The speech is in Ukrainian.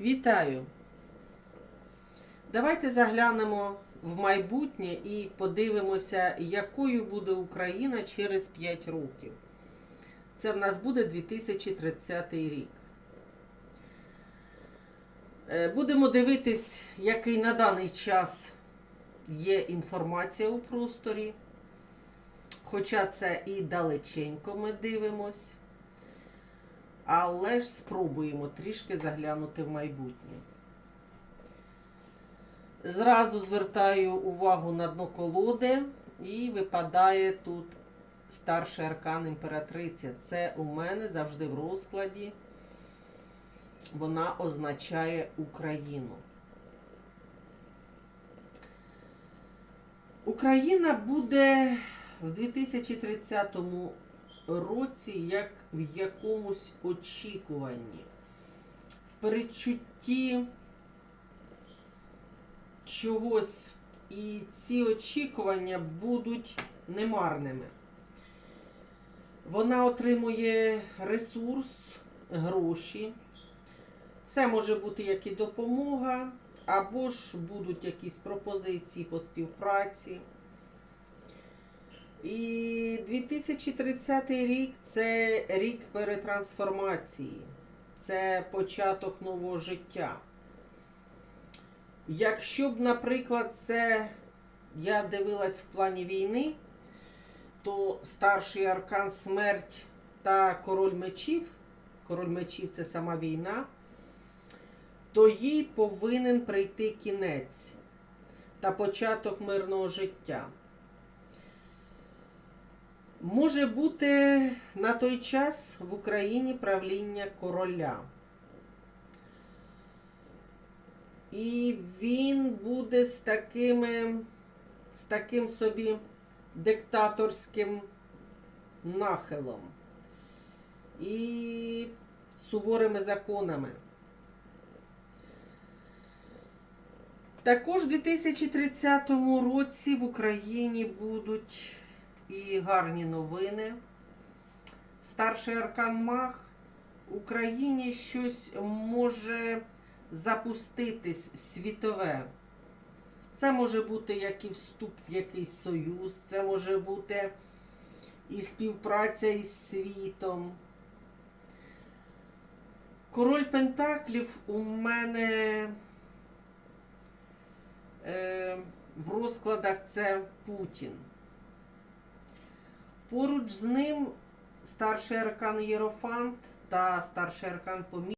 Вітаю! Давайте заглянемо в майбутнє і подивимося, якою буде Україна через 5 років. Це в нас буде 2030 рік. Е, Будемо дивитись, який на даний час є інформація у просторі. Хоча це і далеченько ми дивимось. Але ж спробуємо трішки заглянути в майбутнє. Зразу звертаю увагу на дно колоди, і випадає тут старший аркан імператриця. Це у мене завжди в розкладі. Вона означає Україну. Україна буде в 2030 році як в якомусь очікуванні, в передчутті чогось. І ці очікування будуть немарними. Вона отримує ресурс, гроші. Це може бути як і допомога, або ж будуть якісь пропозиції по співпраці. І 2030 рік це рік перетрансформації, це початок нового життя. Якщо б, наприклад, це я дивилась в плані війни, то старший аркан смерть та король мечів, король мечів це сама війна, то їй повинен прийти кінець та початок мирного життя. Може бути на той час в Україні правління короля. І він буде з такими, з таким собі диктаторським нахилом і суворими законами. Також у 2030 році в Україні будуть і гарні новини. Старший аркан Мах Україні щось може запуститись світове. Це може бути як і вступ в якийсь союз, це може бути і співпраця із світом. Король Пентаклів у мене е, в розкладах це Путін. Поруч з ним старший аркан Єрофант та старший аркан Помісник.